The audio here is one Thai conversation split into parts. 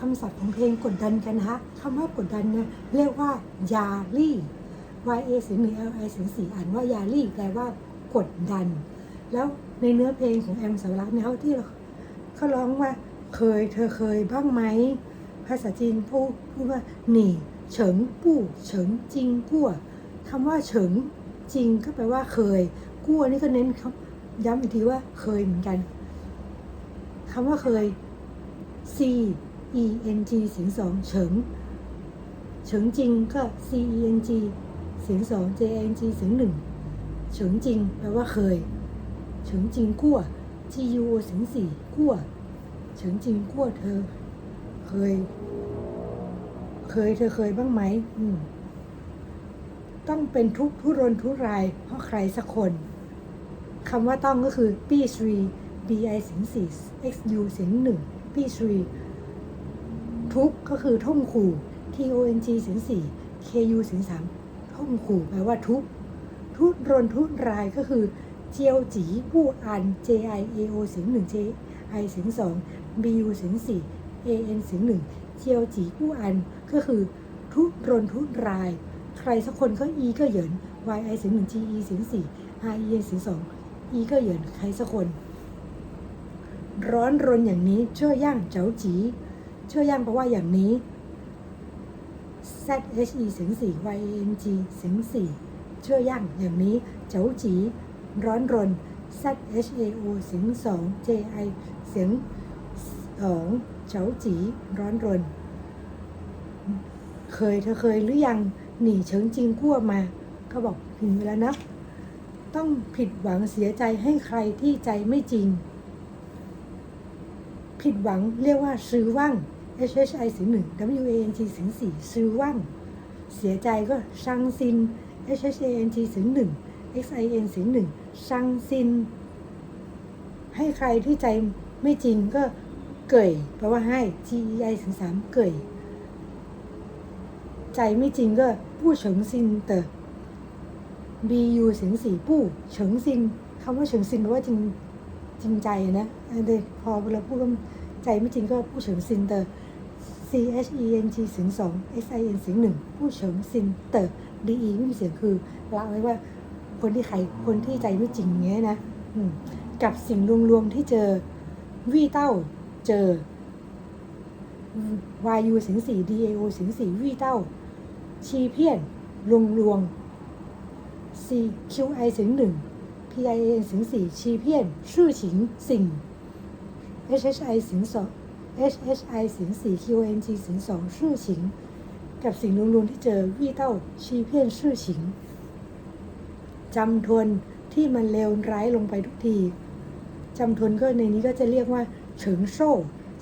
คำศัพท์ของเพลงกดดันกันนะคำว่ากดดันเนี่ยเรียกว่ายาลี่ Y A เสียงหนึ่ง L I เสียงสี่อ่านว่ายาลี่แปลว่ากดดัน แล้วในเนื้อเพลงของแอมสาวรักเนี่ยเขาที่เขาร้องว่าเคยเธอเคยบ้างไหม ภาษาจีนพูดพูดว่าหนี่เฉิงปู่่เฉิงจริงกั่วคำว่าเฉิงจริงก็แปลว่าเคยกั่วนี่ก็เน้นครับย้ำอีกทีว่าเคยเหมือนกันคำว่าเคย C E N G เสียงสองเฉิงเฉิงจริงก็ C E N G เสียงสอง J N G เสียงหนึ่งเฉิงจริงแปลว่าเคยเฉิงจริงกั่ว G U เสียงสี่กั่วเฉิงจริงกั่วเธอ เคย เคยเธอเคยบ้างไหมอืมต้องเป็นทุกทุรนทุราย เพราะใครสักคนคำว่าต้องก็คือ ปี้ทรี B I เสียงสี่ X U เสียงหนึ่งปี้ทรี ทุกก็คือท่มขู่ T O N G เสียงสี่ K U เสียงสามท่มขู่แปลว่าทุกทุรนทุรายก็คือเจียวจีผู้อัน J I A O เสียงหนึ่ง J I เสียงสอง B U เสียงสี่ A N เสียงหนึ่งเจียวจีผู้อันก็คือทุรนทุราย ใครสักคนก็ E ก็เหยิน Y I เสียงหนึ่ง G E เสียงสี่ R E N เสียงสอง E ก็เหยินใครสักคน ร้อนรนอย่างนี้เชื่อย่างเจ้าจี เชื่อย่างแปลว่าอย่างนี้ Z H E เสียงสี่ Y A N G เสียงสี่เชื่อย่างอย่างนี้ เจ้าจี ร้อนรน Z H A O เสียงสอง J I เสียงสองเจ้าจี ร้อนรน เคยเธอเคยหรือยังหนีเฉิงจริงกั้วมาเขาบอกถึงเวลานะต้องผิดหวังเสียใจให้ใครที่ใจไม่จริง ผิดหวังเรียกว่าซื้อว่าง H H I เสียงหนึ่ง W A N G เสียงสี่ซื้อว่างเสียใจก็ชังซิน H H A N G เสียงหนึ่ง X I N เสียงหนึ่งชังซิน ให้ใครที่ใจไม่จริงก็เกยแปลว่าให้ G E I เสียงสามเกยใจไม่จริงก็ผู้เฉิงซินเตอ B U เสียงสี่ผู้เฉิงซินคำว่าเฉิงซินแปลว่าจริงจริงใจนะเดพอเวลาพูดว่าใจไม่จริงก็ผู้เฉิงซินเตอ C H E N G เสียงสอง S I N เสียงหนึ่งผู้เฉิงซินเตอร์ D E ไม่มีเสียงคือละไว้ว่าคนที่ใครคนที่ใจไม่จริงเงี้ยนะกับสิ่งรวมๆที่เจอวี่เต้าเจอ Y U เสียงสี่ D A O เสียงสี่วี่เต้า ชีเพี้ยนลวงลวง C Q I เสียงหนึ่ง P I N เสียงสี่ชีเพี้ยน ชื่อฉิงสิ่ง H H I เสียงสอง H H I สียงสี่ Q N G สียงสองชื่อฉิง กับสิ่งรวมๆที่เจอวี่เต้าชีเพี้ยนชื่อฉิงจำทวนที่มันเลวร้ายลงไปทุกทีจำทวนก็ในนี้ก็จะเรียกว่าเฉิงโซ่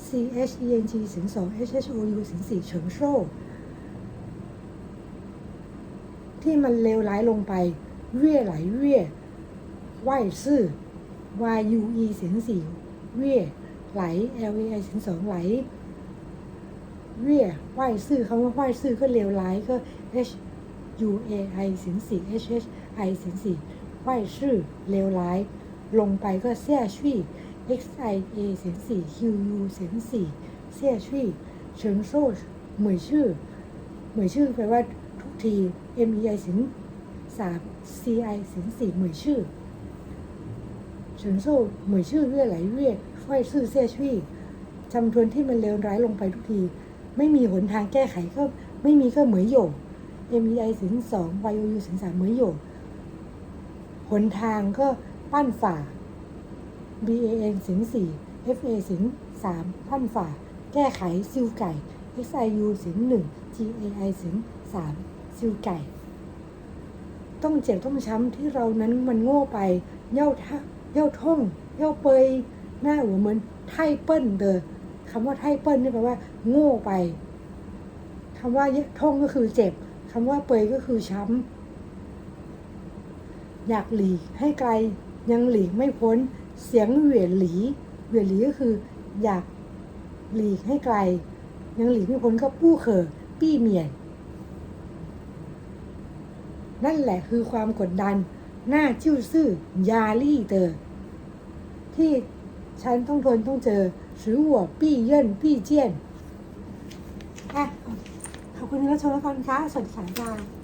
C H E N G สียงสอง H H O U สียงสี่เฉิงโซ่ที่มันเลวร้ายลงไปเว่ยไหลเว่ยไหวซื่อ Y U E สียงสี่เว่ย ไหล L A I เสียงสองไหลเว่ยไหวซื่อคำว่าไหวซื่อก็เลวร้ายก็ H U A I เสียงสี่ H H I เสียงสี่ไหวซื่อเลวร้าย ลงไปก็เสียชี่ X I A เสียงสี่ Q U เสียงสี่เสียชี่เฉิงโซ่เหมยชื่อเหมยชื่อแปลว่าทุกที M E I เสียงสาม C I เสียงสี่เหมยชื่อเฉิงโซ่เหมยชื่อเรื่อยไหลเรื่อ ยไหวซื่อเสียชี่จำทวนที่มันเลวร้ายลงไปทุกที ไม่มีหนทางแก้ไขก็ไม่มีก็เหมยโหย M E I เสียงสอง Y O U เสียงสามเหมยโหยหนทางก็ปั้นฝ่า B A N สียงสี่ F A สียงสามปั้นฝ่า แก้ไขซิวไก่ X I U สียงหนึ่ง G A I สียงสามซิวไก่ ต้องเจ็บต้องช้ำที่เรานั้นมันโง่ไป เย่าท่าเย่าท่ง เย่าเปย หน้าหัวเหมือนไทเปิ้ลเดอคำว่าไทเปิ้ลนี่แปลว่า โง่ไปคำว่าท่งก็คือเจ็บคำว่าเปยก็คือช้ำอยากหลีกให้ไกลยังหลีกไม่พ้น เสียงเหวี่ยหลีเหวี่ยหลีก็คือ อยากหลีกให้ไกล ยังหลีกไม่พ้นก็ปู้เขอปี้เมียนนั่นแหละคือความกดดัน หน้าจิ้วซื่อยาลี่เตอที่ ฉันต้องทนต้องเจอสือหัวปี้เยินปี้เจียนอะขอบคุณที่รับชมแล้วกันค่ะ สวัสดีค่ะ